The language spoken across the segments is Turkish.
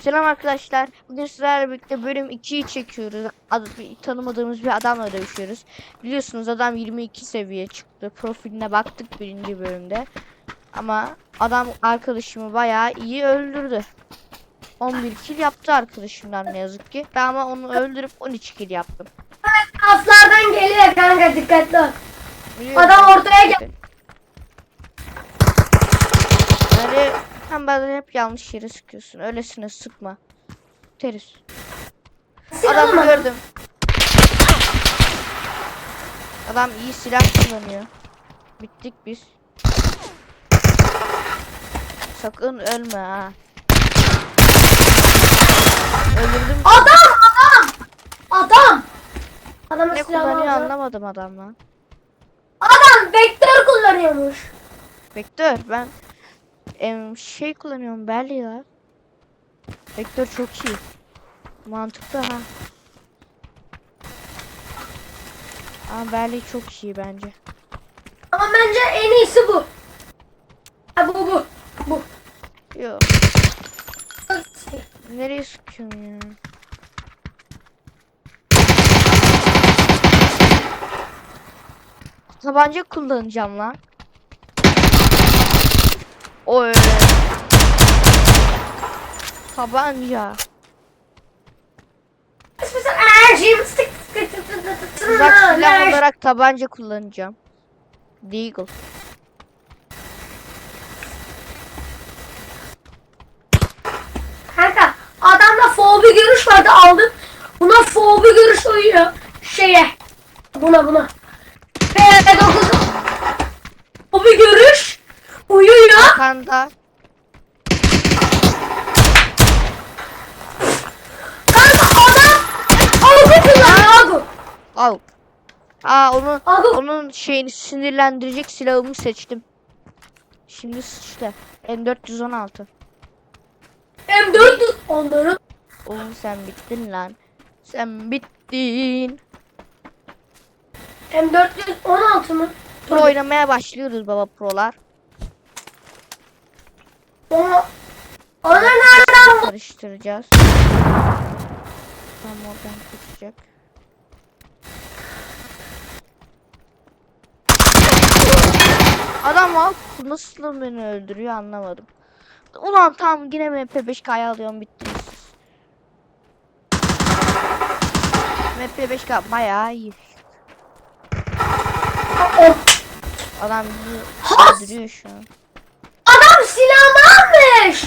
Selam arkadaşlar. Bugün sizlerle birlikte bölüm 2'yi çekiyoruz. Ad, bir- tanımadığımız bir adamla dövüşüyoruz. Biliyorsunuz adam 22 seviye çıktı. Profiline baktık birinci bölümde. Ama adam arkadaşımı bayağı iyi öldürdü. 11 kill yaptı arkadaşımdan ne yazık ki. Ben ama onu öldürüp 13 kill yaptım. Aslardan geliyor kanka dikkatli ol. Biliyorum. Adam ortaya gel. Yani sen bazen hep yanlış yere sıkıyorsun. Öylesine sıkma. Teriz. Adam Adam gördüm. Adam iyi silah kullanıyor. Bittik biz. Sakın ölme ha. Öldürdüm. Adam adam. Adam. Adam Ne kullanıyor aldı. anlamadım adamla. Adam vektör kullanıyormuş. Vektör ben em, şey kullanıyorum belli ya. Vektör çok iyi. Mantıklı ha. Ama belli çok iyi bence. Ama bence en iyisi bu. Ha bu bu. Bu. Yok. Nereye sıkıyorsun ya? Tabanca kullanacağım lan. Sık sık Uzak silah olarak tabanca kullanacağım. Deagle. Kanka adamla fobi görüş vardı aldım. Buna fobi görüş uyuyor. Şeye. Buna buna. P9 fobi görüş Kanda. Kanka adam algı kullanıyor algı. Al. Aa onun Algı. onun şeyini sinirlendirecek silahımı seçtim. Şimdi sıçtı. M416. M4 onların. Oğlum sen bittin lan. Sen bittin. M416 mı? Pro oynamaya başlıyoruz baba prolar. Onu, nereden? Karıştıracağız. Tam oradan kaçacak. Adam al nasıl beni öldürüyor anlamadım. Ulan tamam yine MP5K'ya alıyorum siz. MP5K bayağı iyi. Adam bizi öldürüyor şu an. Adam silahımı almış.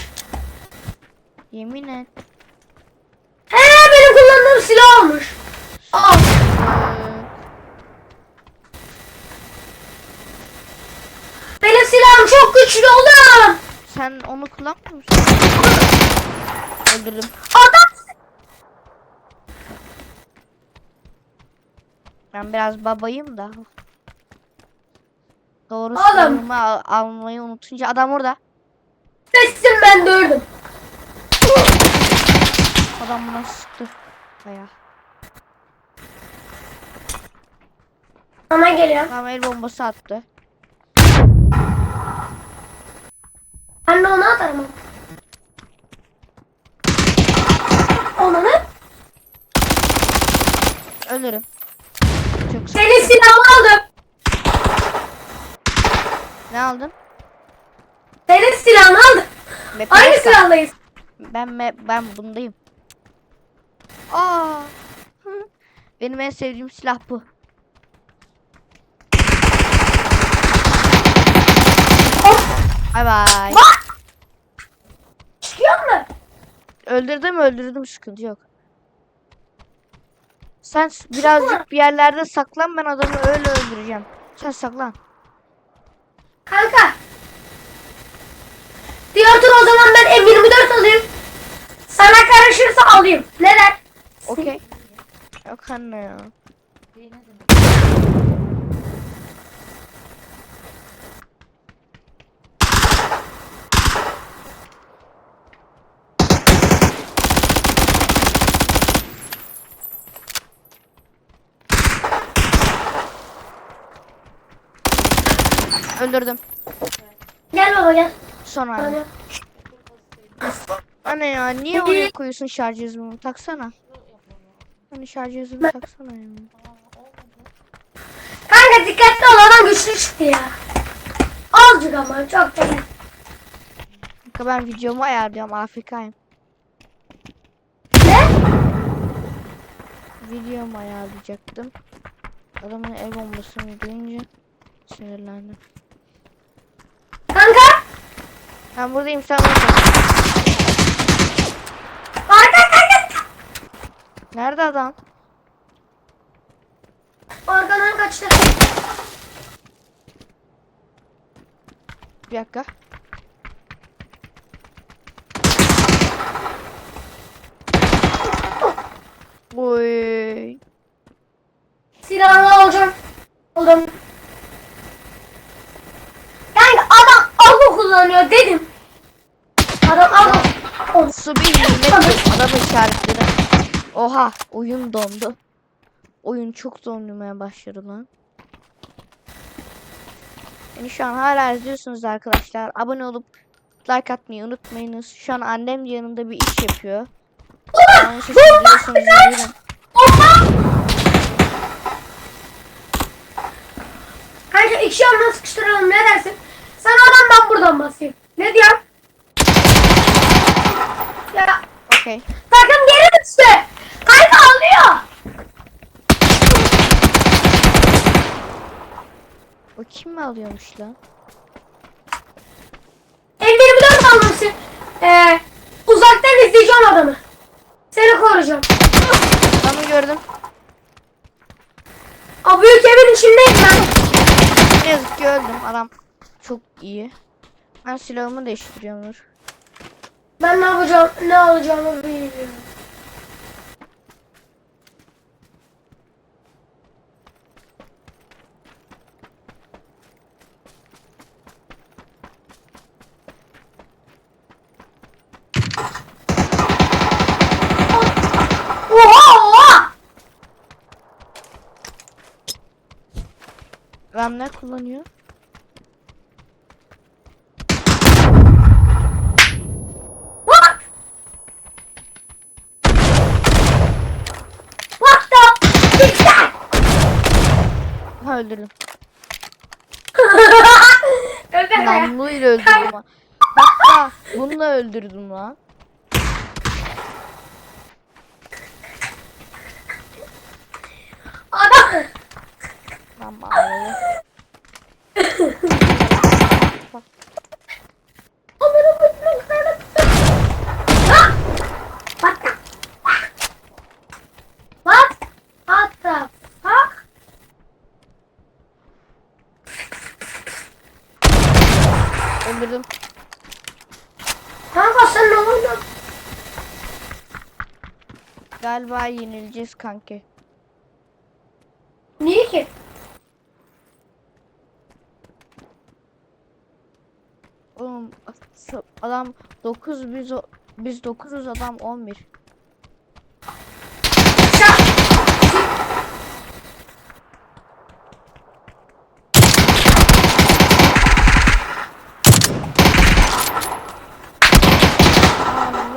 Yemin et. He benim kullandığım silah almış. Al. Benim silahım çok güçlü oğlum. sen onu kullanmıyor musun? Öldürdüm. Adam Ben biraz babayım da. Doğru Oğlum. al- almayı unutunca adam orada. Bestim ben dördüm. Adam buna sıktı. Baya. Sana geliyor. Tamam el bombası attı. Ben de onu atarım. Onu ne? Ölürüm. Çok. Senin silahını aldım. Ne aldın? Senin silahını aldım. Map Aynı başka. Ben me- ben bundayım. Aa. Benim en sevdiğim silah bu. Bay bay. Çıkıyor mu? Öldürdüm öldürdüm sıkıntı yok. Sen birazcık bir yerlerde saklan ben adamı öyle öldüreceğim. Sen saklan. Kanka. Diğer tur o zaman ben M24 alayım. Sana karışırsa alayım. Neden? Okey. Yok anne ya. Öldürdüm. Gel baba gel. Son Bana anda. gel. Anne ya niye oraya koyuyorsun şarj cihazımı? Taksana. Hani şarj cihazımı taksana ya. Kanka dikkatli ol adam güçlü çıktı ya. Azıcık ama çok değil. Kanka ben videomu ayarlıyorum AFK'yim. Ne? Videomu ayarlayacaktım. Adamın el bombasını görünce sinirlendim. Ben buradayım sen orada. Arka kanka. Nerede adam? Arkadan kaçtı. Bir dakika. Oy. Silahını alacağım. Aldım. Kanka adam algo kullanıyor dedim. Adam. Oh. Su bir. Adamı işaretledim. Oha oyun dondu. Oyun çok dondurmaya başladı lan. Beni şu an hala izliyorsunuz arkadaşlar. Abone olup like atmayı unutmayınız. Şu an annem yanında bir iş yapıyor. Yanlış. Oha! Kanka iki yandan sıkıştıralım ne dersin? Sen adam ben buradan basayım. Ne diyorsun? Ya Okey. takım geri düştü. Kanka alıyor. O kim mi alıyormuş lan? M24 almışsın. Ee, uzaktan izleyeceğim adamı. Seni koruyacağım. Adamı gördüm. Aa, büyük evin içindeyim ben. Ne yazık ki öldüm. Adam çok iyi. Ben silahımı değiştiriyorum dur. Ben ne yapacağım, ne alacağımı bilmiyorum. Ram ne kullanıyor? Öldürdüm. Namluyla öldürdüm. ha. Hatta bununla öldürdüm lan. Adam. Tamam Öldürdüm. Kanka sen ne oynadın? Galiba yenileceğiz kanki. Niye ki? Oğlum adam 9 biz biz 9'uz adam 11.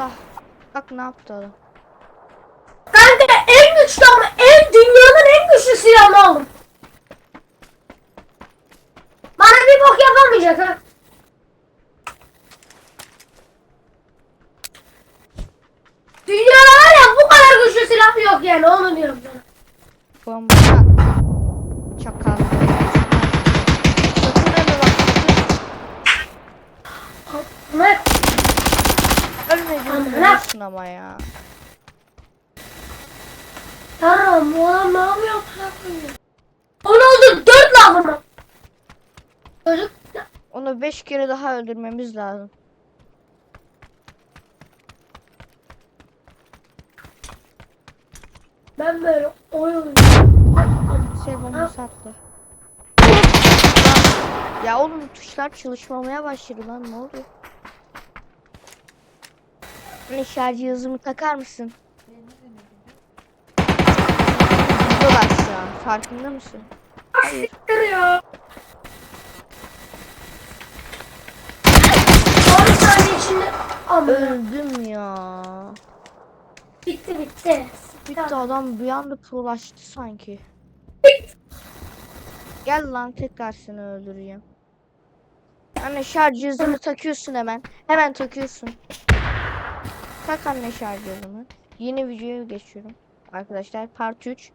Allah. Bak ne yaptı adam. Kanka en güçlü ama en dünyanın en güçlü silahını aldım. Bana bir bok yapamayacak ha. Dünyada var ya bu kadar güçlü silah yok yani onu diyorum sana. Bomba. Çakal. Sakın öyle bak. Amına. ölürsün ama ya. Tamam bu adam ne yapıyor? Onu oldu dört lazım. Çocuk Onu 5 kere daha öldürmemiz lazım. ben böyle oyun. Şey bombası attı. Ya oğlum tuşlar çalışmamaya başladı lan ne oluyor? Hani şarj cihazımı takar mısın? Gidiyorlar şu an farkında mısın? Hayır. Siktir ya. 10 saniye içinde Öldüm ya. bitti bitti. Bitti adam bir anda prolaştı sanki. Gel lan tekrar seni öldüreceğim. Anne şarj cihazını takıyorsun hemen. Hemen takıyorsun. Tak anne şarj cihazını. Yeni videoya geçiyorum. Arkadaşlar part 3.